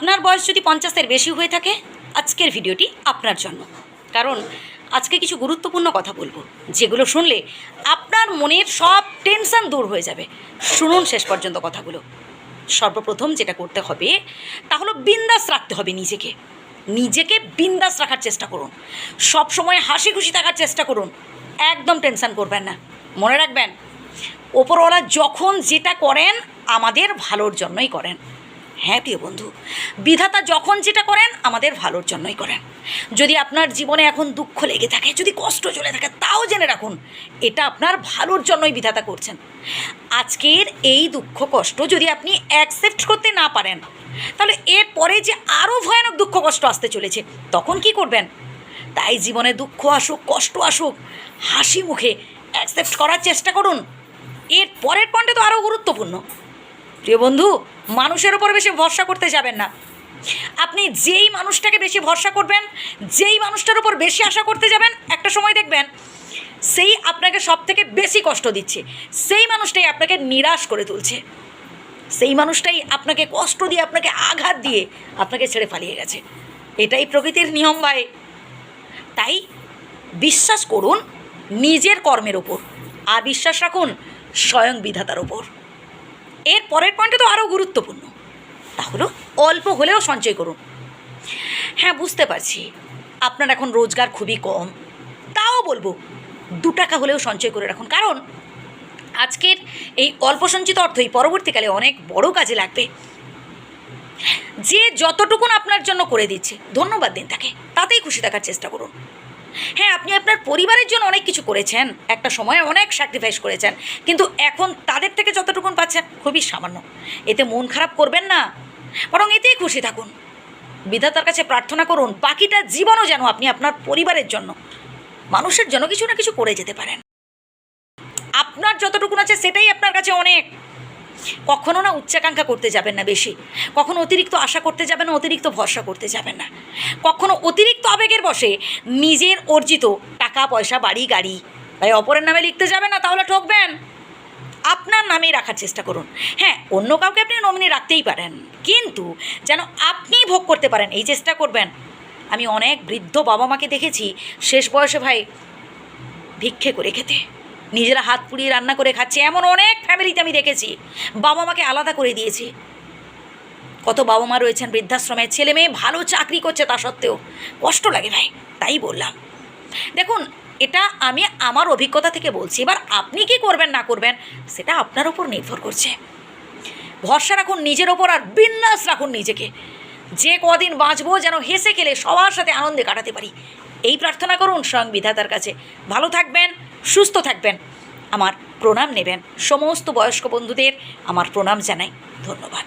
আপনার বয়স যদি পঞ্চাশের বেশি হয়ে থাকে, আজকের ভিডিওটি আপনার জন্য। কারণ আজকে কিছু গুরুত্বপূর্ণ কথা বলব, যেগুলো শুনলে আপনার মনের সব টেনশন দূর হয়ে যাবে। শুনুন শেষ পর্যন্ত কথাগুলো। সর্বপ্রথম যেটা করতে হবে, তা হলো বিন্দাস রাখতে হবে নিজেকে। নিজেকে বিন্দাস রাখার চেষ্টা করুন। সব সময় হাসি খুশি থাকার চেষ্টা করুন। একদম টেনশন করবেন না। মনে রাখবেন, ওপরওয়ালা যখন যেটা করেন, আমাদের ভালোর জন্যই করেন। হ্যাঁ প্রিয় বন্ধু, বিধাতা যখন যেটা করেন, আমাদের ভালোর জন্যই করেন। যদি আপনার জীবনে এখন দুঃখ লেগে থাকে, যদি কষ্ট চলে থাকে, তাও জেনে রাখুন, এটা আপনার ভালোর জন্যই বিধাতা করছেন। আজকের এই দুঃখ কষ্ট যদি আপনি অ্যাকসেপ্ট করতে না পারেন, তাহলে এর পরে যে আরও ভয়ানক দুঃখ কষ্ট আসতে চলেছে, তখন কি করবেন? তাই জীবনে দুঃখ আসুক, কষ্ট আসুক, হাসি মুখে অ্যাকসেপ্ট করার চেষ্টা করুন। এর পরের পয়েন্টে তো আরও গুরুত্বপূর্ণ। প্রিয় বন্ধু, মানুষের ওপর বেশি ভরসা করতে যাবেন না। আপনি যেই মানুষটাকে বেশি ভরসা করবেন, যেই মানুষটার উপর বেশি আশা করতে যাবেন, একটা সময় দেখবেন, সেই আপনাকে সব থেকে বেশি কষ্ট দিচ্ছে। সেই মানুষটাই আপনাকে নিরাশ করে তুলছে। সেই মানুষটাই আপনাকে কষ্ট দিয়ে, আপনাকে আঘাত দিয়ে আপনাকে ছেড়ে পালিয়ে গেছে। এটাই প্রকৃতির নিয়ম ভাই। তাই বিশ্বাস করুন, নিজের কর্মের ওপর আর বিশ্বাস রাখুন, স্বয়ং বিধাতার ওপর এর পরের পয়েন্টটা তো আরও গুরুত্বপূর্ণ। তা হলো অল্প হলেও সঞ্চয় করুন। হ্যাঁ বুঝতে পারছি। আপনার এখন রোজগার খুবই কম। তাও বলব, দু টাকা হলেও সঞ্চয় করে রাখুন। কারণ আজকের এই অল্প সঞ্চিত অর্থই পরবর্তীকালে অনেক বড় কাজে লাগবে। যে যতটুকুন আপনার জন্য করে দিচ্ছে, ধন্যবাদ দিন তাকে। তাতেই খুশি থাকার চেষ্টা করুন। হ্যাঁ আপনি আপনার পরিবারের জন্য অনেক কিছু করেছেন। একটা সময় অনেক স্যাক্রিফাইস করেছেন। কিন্তু এখন তাদের থেকে যতটুকুন পাচ্ছেন, খুবই সামান্য। এতে মন খারাপ করবেন না। বরং এতেই খুশি থাকুন। বিধাতার কাছে প্রার্থনা করুন, বাকিটা জীবনও যেন আপনি আপনার পরিবারের জন্য, মানুষের জন্য কিছু না কিছু করে যেতে পারেন। আপনার যতটুকুন আছে, সেটাই আপনার কাছে অনেক। কখনো না উচ্চাকাঙ্ক্ষা করতে যাবেন না বেশি। কখনো অতিরিক্ত আশা করতে যাবেন না, অতিরিক্ত ভরসা করতে যাবেন না। কখনো অতিরিক্ত আবেগের বসে নিজের অর্জিত টাকা, পয়সা, বাড়ি, গাড়ি, ভাই, অপরের নামে লিখতে যাবেন না, তাহলে ঠকবেন। আপনার নামেই রাখার চেষ্টা করুন। হ্যাঁ অন্য কাউকে আপনি নমিনি রাখতেই পারেন। কিন্তু যেন আপনি ভোগ করতে পারেন, এই চেষ্টা করবেন। আমি অনেক বৃদ্ধ বাবা মাকে দেখেছি, শেষ বয়সে ভাই ভিক্ষে করে খেতে। নিজেরা হাত পুড়িয়ে রান্না করে খাচ্ছে। এমন অনেক ফ্যামিলিতে আমি দেখেছি। বাবা মাকে আলাদা করে দিয়েছে। কত বাবা মা রয়েছেন বৃদ্ধাশ্রমে। ছেলে মেয়ে ভালো চাকরি করছে তা সত্ত্বেও। কষ্ট লাগে ভাই, তাই বললাম। দেখুন, এটা আমি আমার অভিজ্ঞতা থেকে বলছি। এবার আপনি কি করবেন, না করবেন, সেটা আপনার ওপর নির্ভর করছে। ভরসা রাখুন নিজের ওপর আর বিন্যাস রাখুন নিজেকে। যে কদিন বাঁচবো যেন হেসে খেলে সবার সাথে আনন্দে কাটাতে পারি। এই প্রার্থনা করুন স্বয়ং বিধাতার কাছে। ভালো থাকবেন। সুস্থ থাকবেন। আমার প্রণাম নেবেন। সমস্ত বয়স্ক বন্ধুদের আমার প্রণাম জানাই। ধন্যবাদ।